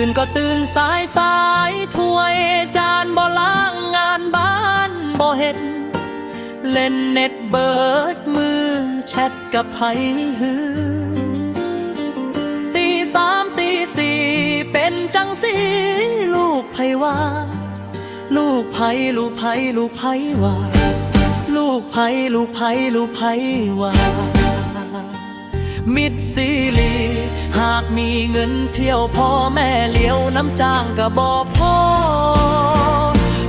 ตื่นก็ตื่นสายสายถ้วยจานบ่ล้างงานบ้านบ่เห็น เล่นเน็ตเบิดมือแชทกับไผหือตีสามตีสี่เป็นจังสีลูกไผว่า ลูกไผลูกไผลูกไผว่า ลูกไผลูกไผลูกไผว่ามิดซีลี หากมีเงินเที่ยวพ่อแม่เลี้ยวน้ำจ้างก็บอพ่อ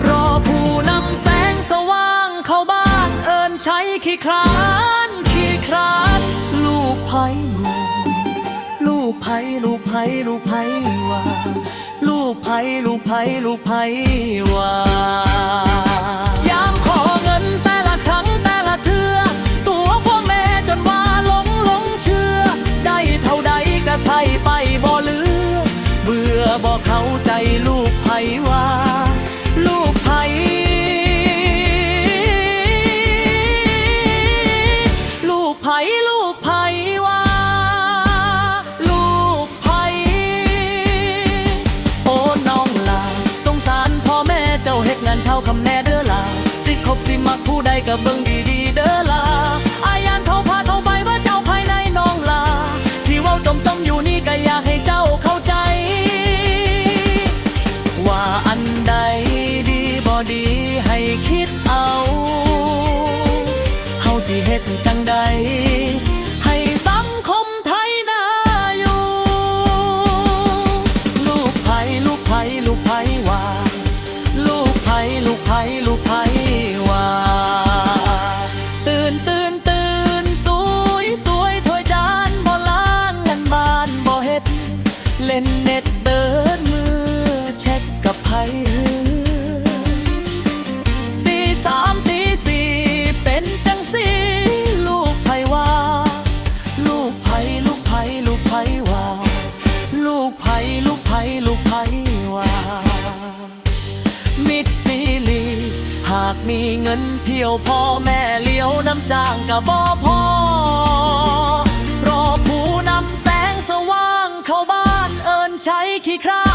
รอผู้นำแสงสว่างเข้าบ้านเอินใช้ขี้คร้านขี้ครานลูกไผ่ลูกไผ่ลูกไผ่ลูกไผ่ว่า ลูกไผ่ลูกไผ่ลูกไผ่ว่า ใจลูกไผว่า ลูกไผลูกไผลูกไผว่า ลูกไผโอ้น้องลาสงสารพ่อแม่เจ้าเฮ็ดงานเช้าคำแน่เด้อลาสิคบสิมักผู้ใดก็เบิ่งดี เล่นเน็ตเบิดมือเช็ดกับไผ่ตีสามตีสี่เป็นจังสีลูกไผ่ว่า ลูกไผ่ลูกไผ่ลูกไผ่ว่า ลูกไผ่ลูกไผ่ลูกไผ่ว่ามิดซีลีหากมีเงินเที่ยวพ่อแม่เลี้ยวน้ำจ้างกับบอพอ ใจขี้คร้า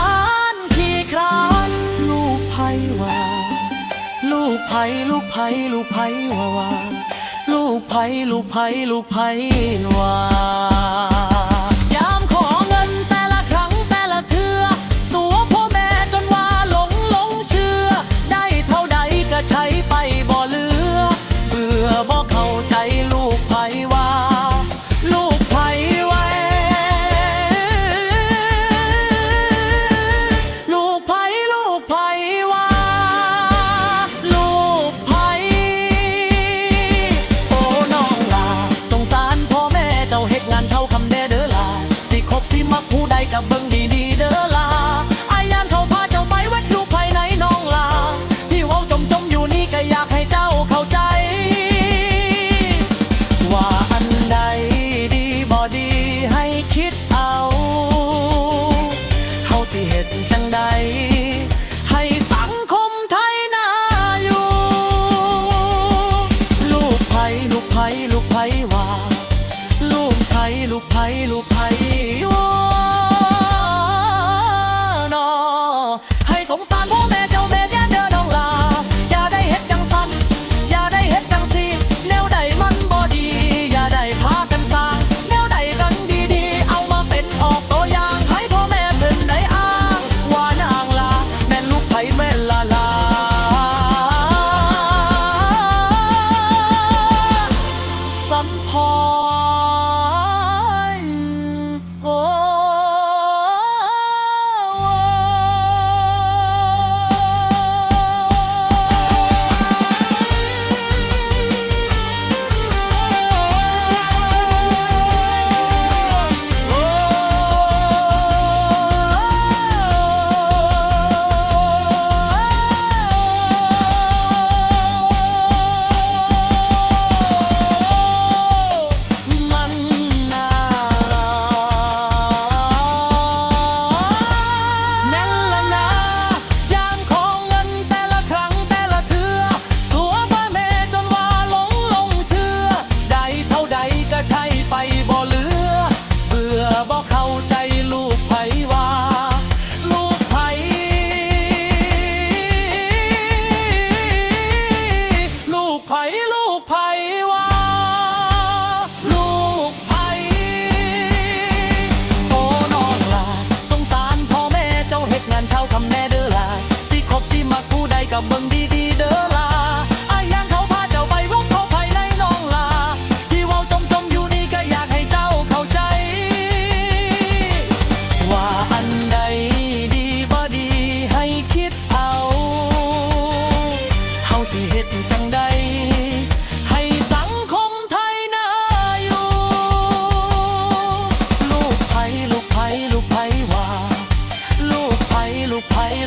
นขี้คร้านลูกไผ่ว่าลูกไผ่ลูกไผ่ลูกไผ่ว่าวาลูกไผ่ลูกไผ่ลูกไผ่ว่า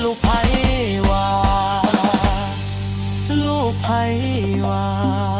ลูกไผว่า ลูกไผว่า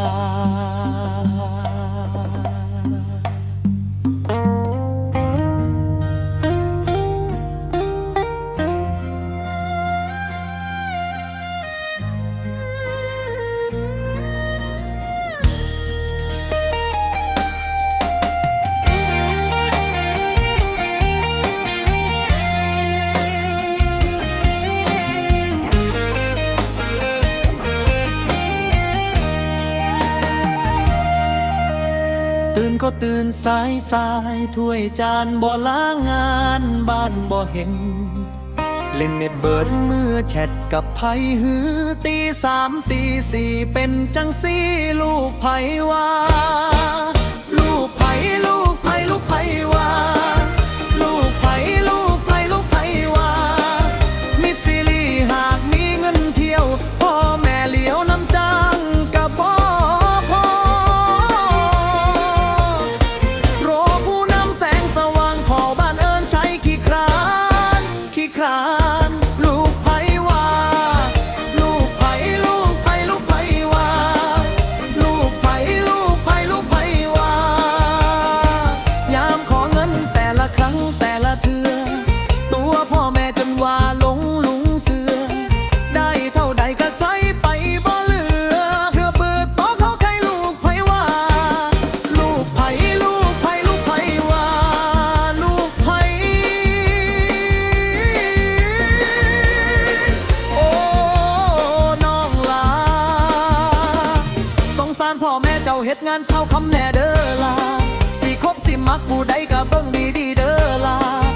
ตื่นสายสายถ้วยจานบ่ล้างงานบ้านบ่เห็น เล่นเน็ตเบิดมือแชทกับไผหือตีสามตีสี่เป็นจังซี่ลูกไผว่า ลูกไผลูกไผลูกไผว่า มักผู้ใดก็บบิ่งดีดีเด้อล่ะ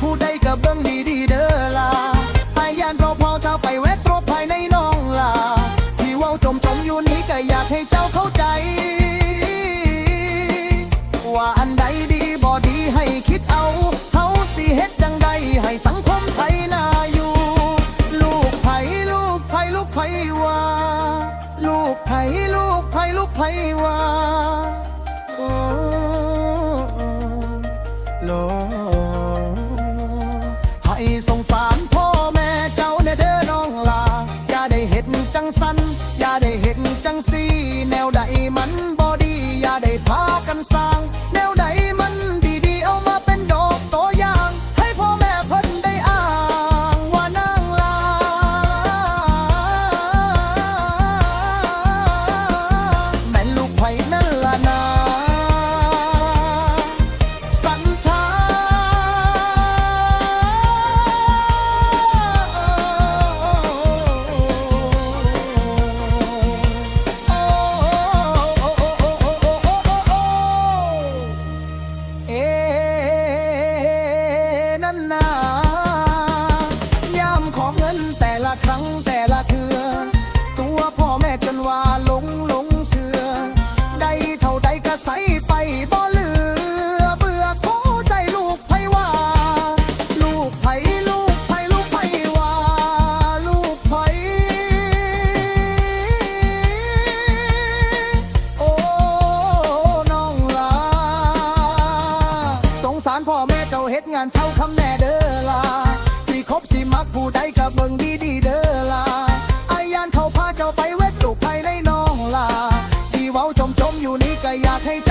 ผู้ใดก็เบังดีดีเด้อ song. ่ละครั้งแต่ละเทือ ตัวพ่อแม่จนว่าหลงหลงเสือ ได้เท่าใดก็ใสไปบ่เหลือ เบื่อโคใจลูกไผว่า ลูกไผลูกไผลูกไผว่า ลูกไผโอ้น้องลา สงสารพ่อแม่เจ้าเฮ็ดงานเช่าคำแน่เด้อลา คบสิมักผู้ใดกับเบิ่งดีดีเด้อลาอายานเขาพาเจ้าไปเวทลูกภายในน้องลา ที่เว้าจมจมอยู่นี้ก็อยากให้